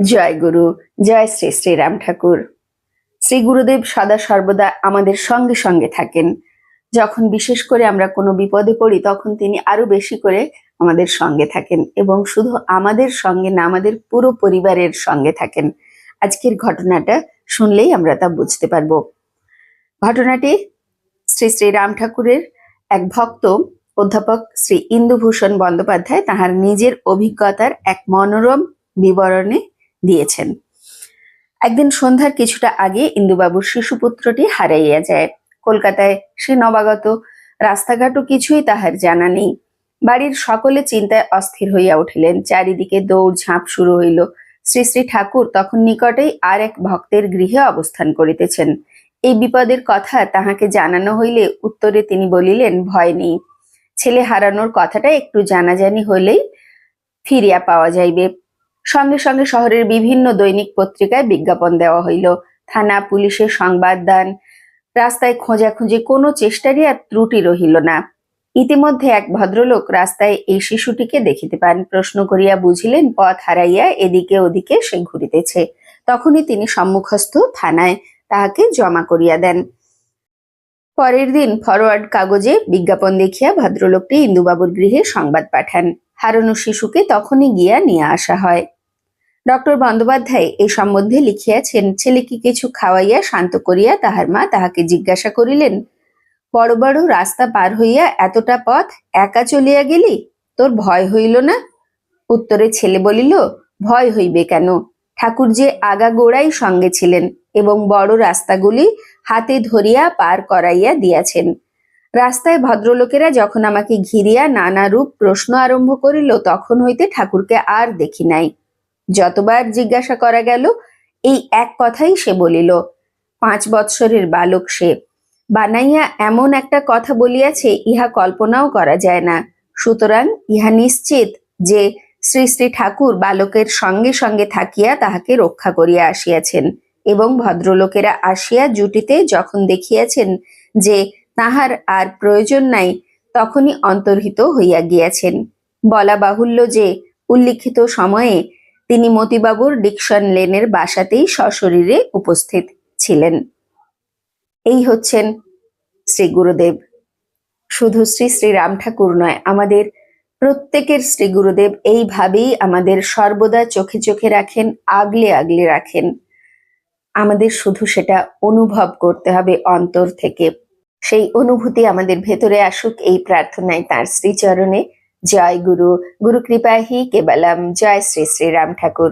জয় গুরু, জয় শ্রী শ্রী রাম ঠাকুর। শ্রী গুরুদেব সদা সর্বদা আমাদের সঙ্গে সঙ্গে থাকেন। যখন বিশেষ করে আমরা কোনো বিপদে পড়ি, তখন তিনি আরও বেশি করে আমাদের সঙ্গে থাকেন এবং শুধু আমাদের সঙ্গে না, আমাদের পুরো পরিবারের সঙ্গে থাকেন। আজকের ঘটনাটা শুনলেই আমরা তা বুঝতে পারব। ঘটনাটি শ্রী শ্রী রাম ঠাকুরের এক ভক্ত অধ্যাপক শ্রী ইন্দুভূষণ বন্দ্যোপাধ্যায় তাহার নিজের অভিজ্ঞতার এক মনোরম বিবরণে দিয়েছেন। একদিন সন্ধ্যার কিছুটা আগে ইন্দুবাবুর শিশুপুত্রটি হারাইয়া যায়। কলকাতায় সে নবাগত, রাস্তাঘাটও কিছুই তাহার জানা নেই। বাড়ির সকলে চিন্তায় অস্থির হইয়া উঠিলেন। চারিদিকে দৌড় ঝাঁপ শুরু হইল। শ্রী শ্রী ঠাকুর তখন নিকটেই আর এক ভক্তের গৃহে অবস্থান করিতেছেন। এই বিপদের কথা তাহাকে জানানো হইলে উত্তরে তিনি বলিলেন, ভয় নেই। ছেলে হারানোর কথাটা একটু জানাজানি হইলেই ফিরিয়া পাওয়া যাইবে। সঙ্গে সঙ্গে শহরের বিভিন্ন দৈনিক পত্রিকায় বিজ্ঞাপন দেওয়া হইল। থানা, পুলিশের সংবাদ দান। রাস্তায় খোঁজাখুঁজি, কোনো চেষ্টারই আর ত্রুটি রহিল না। ইতিমধ্যে এক ভদ্রলোক রাস্তায় এই শিশুটিকে দেখিতে পান। প্রশ্ন করিয়া বুঝিলেন, পথ হারাইয়া এদিকে ওদিকে সে ঘুরিতেছে। তখনই তিনি সম্মুখস্থ থানায় তাহাকে জমা করিয়া দেন। পরের দিন ফরওয়ার্ড কাগজে বিজ্ঞাপন দেখিয়া ভদ্রলোকটি ইন্দুবাবুর গৃহে সংবাদ পাঠান। হারানো শিশুকে তখনই গিয়া নিয়ে আসা হয়। ডক্টর বন্দ্যোপাধ্যায় এই সম্বন্ধে লিখিয়াছেন, ছেলেকে কিছু খাওয়াইয়া শান্ত করিয়া তাহার মা তাহাকে জিজ্ঞাসা করিলেন, বড় বড় রাস্তা পার হইয়া এতটা পথ, একা চলিয়া গেলি? তোর ভয় হইল না? উত্তরে ছেলে বলিল, ভয় হইবে কেন? ঠাকুর যে আগা গোড়াই সঙ্গে ছিলেন এবং বড় রাস্তাগুলি হাতে ধরিয়া পার করাইয়া দিয়াছেন। রাস্তায় ভদ্রলোকেরা যখন আমাকে ঘিরিয়া নানা রূপ প্রশ্ন আরম্ভ করিল, তখন হইতে ঠাকুরকে আর দেখি নাই। যতবার জিজ্ঞাসা করা গেল, এই এক কথাই সে বলিল, পাঁচ বৎসরের বালক সে। বানাইয়া এমন একটা কথা বলিয়াছে, ইহা কল্পনাও করা যায় না। সুতরাং ইহা নিশ্চিত যে শ্রী শ্রী ঠাকুর বালকের সঙ্গে সঙ্গে থাকিয়া তাহাকে রক্ষা করিয়া আসিয়াছেন এবং ভদ্রলোকেরা আসিয়া জুটিতে যখন দেখিয়াছেন যে তাহার আর প্রয়োজন নাই, তখনই অন্তর্হিত হইয়া গিয়াছেন। বলা বাহুল্য যে, উল্লিখিত সময়ে তিনি মতিবাবুর ডিকশন লেনের বাসাতেই সশরীরে উপস্থিত ছিলেন। এই হচ্ছেন শ্রী গুরুদেব। শুধু শ্রী শ্রী রাম ঠাকুর নয়, আমাদের প্রত্যেকের শ্রী গুরুদেব এইভাবেই আমাদের সর্বদা চোখে চোখে রাখেন, আগলে আগলে রাখেন। আমাদের শুধু সেটা অনুভব করতে হবে অন্তর থেকে। সেই অনুভূতি আমাদের ভেতরে আসুক, এই প্রার্থনায় তার শ্রীচরণে জয় গুরু গুরু কৃপাহি কেবলম জয় শ্রী শ্রী রাম ঠাকুর।